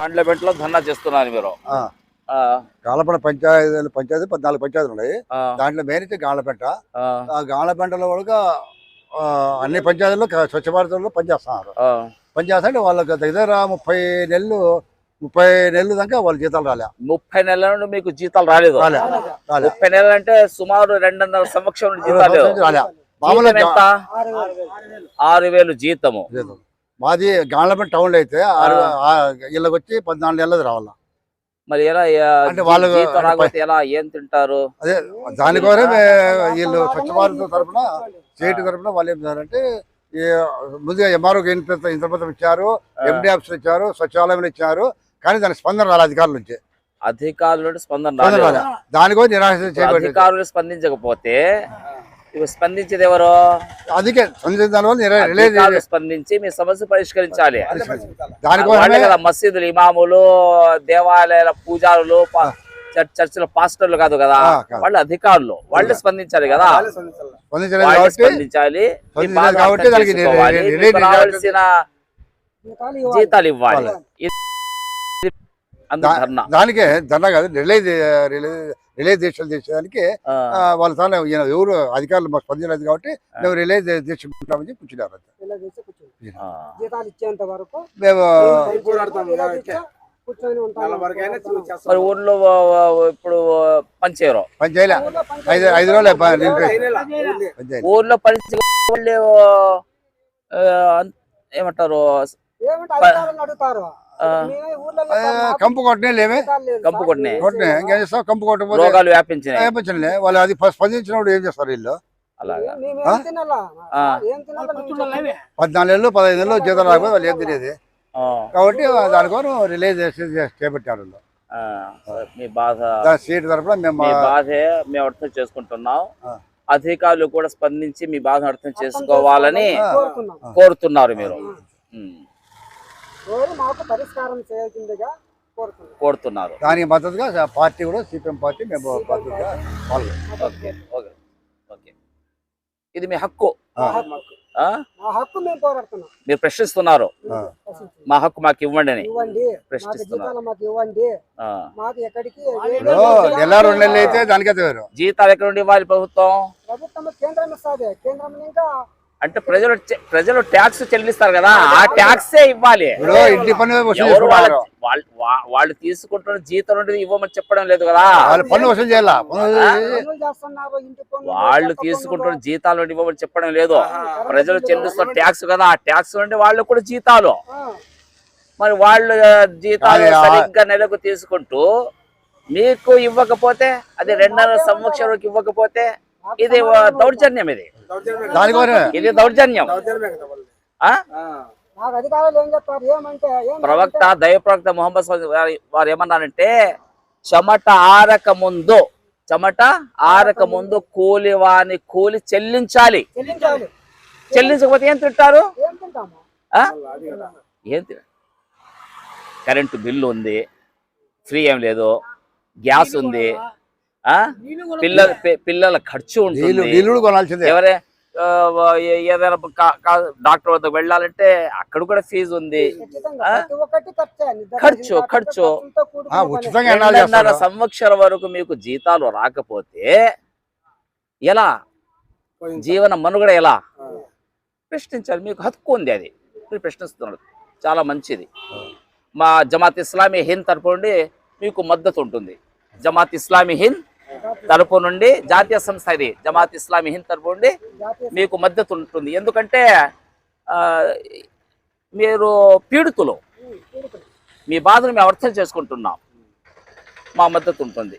గాండ్లబెంటలో ధర్నా చేస్తున్నారు మీరు. గాలపేట పంచాయతీలు పంచాయతీ పద్నాలుగు పంచాయతీలు ఉన్నాయి. దాంట్లో మెయిన్ అయితే గాలపేట. ఆ, గాలపేటలో కూడా అన్ని పంచాయతీల్లో స్వచ్ఛ భారత్లో పనిచేస్తున్నారు. ఆ. పనిచేస్తుంటే వాళ్ళకి దగ్గర ముప్పై నెలలు ముప్పై నెలలు దాకా వాళ్ళ జీతాలు రాలే. ముప్పై నెలల నుండి మీకు జీతాలు రాలేదు. రాలే. రాలే. ముప్పై నెలలు అంటే సుమారు రెండున్నర సంవత్సరం జీతాలు. రాలే. ఆరు వేలు జీతము. జీతం. మాది గాలపేట టౌన్లో అయితే ఆరు ఆ, వీళ్ళకి వచ్చి పద్నాలుగు నెలలు రావాలా. మరి ఎలా అంటే వాళ్ళు- ఎలా ఏం తింటారు? అదే దానికోసమే మే- వీళ్ళు స్వచ్ఛ భారత్ తరఫున స్టేట్ తరఫున వాళ్ళు ఏం చేశారంటే ఈ ముందుగా ఎంఆర్ఓ ఇంత ఇంత మొత్తం ఇచ్చారు ఎండి ఆఫీసులు ఇచ్చారు స్వచ్ఛాలయంలో ఇచ్చారు కానీ దానికి స్పందన రాలే అధికారుల నుంచి. అధికారుల స్పందన రాలేదు. రాలే. దానికోసం నిరాశ అధికారులు స్పందించకపోతే ఇవి స్పందించేది ఎవరు? అందుకే స్పందించి మీ సమస్య పరిష్కరించాలి. కదా మసీదులు ఇమాములు దేవాలయాల పూజారులు చర్చిల పాస్టర్లు కాదు కదా. వాళ్ళు అధికారులు వాళ్ళు స్పందించాలి కదా? స్పందించాలి. మీ స్పందించలేదు బాధ దానికే ధర్నా కాదు రిలీజ్ రిలీజ్ రిలీజ్ దీక్షలు చేసేదానికి వాళ్ళ తాను ఈయన ఎవరు అధికారులు మాకు స్పందించలేదు కాబట్టి మేము రిలీజ్ దీక్షకుంటామని చెప్పి కూర్చున్నారు మేము మరి ఊర్లో ఇప్పుడు పని చేయరు పని చేయలే ఊర్లో పని ఐదు. ఐదు రోజులు. ఊర్లో పని ఏమంటారు? కంపు కొట్టనే లేవే? కంపు సార్. కొట్టినాయి. కొట్టనే. ఇంకేం చేస్తాం కంపు కొట్టకపోతే రోగాలు వ్యాపించినాయి. వాళ్ళు అది ఫస్ట్ స్పందించినప్పుడు ఏం చేస్తారు వీళ్ళు? అలాగా. పదహైదు నెలలు జీతం రాకపోతే వాళ్ళు ఏం తినేది? ఆ, కాబట్టి దానికోసం రిలీజ్ చేసి చేపట్టారు వాళ్ళు. మీ బాధ సీట్ తరఫున మేము మీ బాధే మేము అర్థం చేసుకుంటున్నాం. అధికారులు కూడా స్పందించి మీ బాధను అర్థం చేసుకోవాలని కోరుతున్నాం కోరుతున్నారు మీరు. కోరి మాకు పరిష్కారం చేయాల్సిందిగా కోరుతున్నాం కోరుతున్నారు. దానికి మద్దతుగా పార్టీ కూడా సిపిఎం పార్టీ మేము మద్దతుగా పాల్గొన్నాం ఓకే. ఓకే ఓకే ఇది మీ హక్కు. మీరు ప్రశ్నిస్తున్నారు. మా హక్కు మాకు ఇవ్వండి అని. ఇవ్వండి. మాకు ప్రశ్నిస్తున్నారు. జీతాలు ఎక్కడ నుండి ఇవ్వాలి ప్రభుత్వం? ప్రభుత్వం కేంద్రం ఇస్తుంది. కేంద్రం ఇంకా అంటే ప్రజలు ప్రజలు ట్యాక్స్ చెల్లిస్తారు కదా ఆ ట్యాక్సే ఇవ్వాలి. ఎవరు వాళ్ళ వాళ్ళు తీసుకుంటున్న జీతం నుండి ఇవ్వమని చెప్పడం లేదు కదా. వాళ్ళు తీసుకుంటున్న. జీతాల నుండి ఇవ్వమని చెప్పడం లేదు. ప్రజలు చెల్లిస్తున్న ట్యాక్స్ కదా ఆ ట్యాక్స్ నుండి వాళ్ళు కూడా జీతాలు. మరి వాళ్ళు జీతాలు సరిగ్గా నెలకు తీసుకుంటూ మీకు ఇవ్వకపోతే అది రెండున్నర సంవత్సరాలకు ఇవ్వకపోతే ఇది దౌర్జన్యం ఇది. దానికోసమే ఇది దౌర్జన్యం. ఆ? నాకు అధికారులు ఏం చెప్తారు ఏమంటే ఏం ప్రవక్త దైవ ప్రవక్త మొహమ్మద్ వారి- ఏమన్నారంటే చెమట ఆరక ముందు చెమట ఆరక ముందు కూలి వాని కూలి చెల్లించాలి. చెల్లించాలి. చెల్లించకపోతే ఏం తింటారు? ఏం తింటాము? ఆ? ఏం తిన? కరెంటు బిల్లు ఉంది ఫ్రీ ఏం లేదు గ్యాస్ ఉంది పిల్లల పి- పిల్లల ఖర్చు ఉంటుంది. ఎవరే ఏదైనా డాక్టర్ వద్దకు వెళ్ళాలంటే అక్కడ కూడా ఫీజు ఉంది. ఖర్చే. ఖర్చు, రెండున్నర సంవత్సరం వరకు మీకు జీతాలు రాకపోతే ఎలా? జీవన మనుగడ ఎలా? ప్రశ్నించాలి. మీకు హక్కు ఉంది అది. మీరు ప్రశ్నిస్తున్నారు. చాలా మంచిది. మా జమాత్ ఇస్లామీ హింద్ తరపు నుండి మీకు మద్దతు ఉంటుంది. జమాత్ ఇస్లామీ హింద్ తరపు నుండి జాతీయ సంస్థ ఇది జమాత్ ఇస్లామీ హింద్ తరపు నుండి మీకు మద్దతు ఉంటుంది. ఎందుకంటే మీరు పీడితులు. మీ బాధను మేము అర్థం చేసుకుంటున్నాం. మా మద్దతు ఉంటుంది.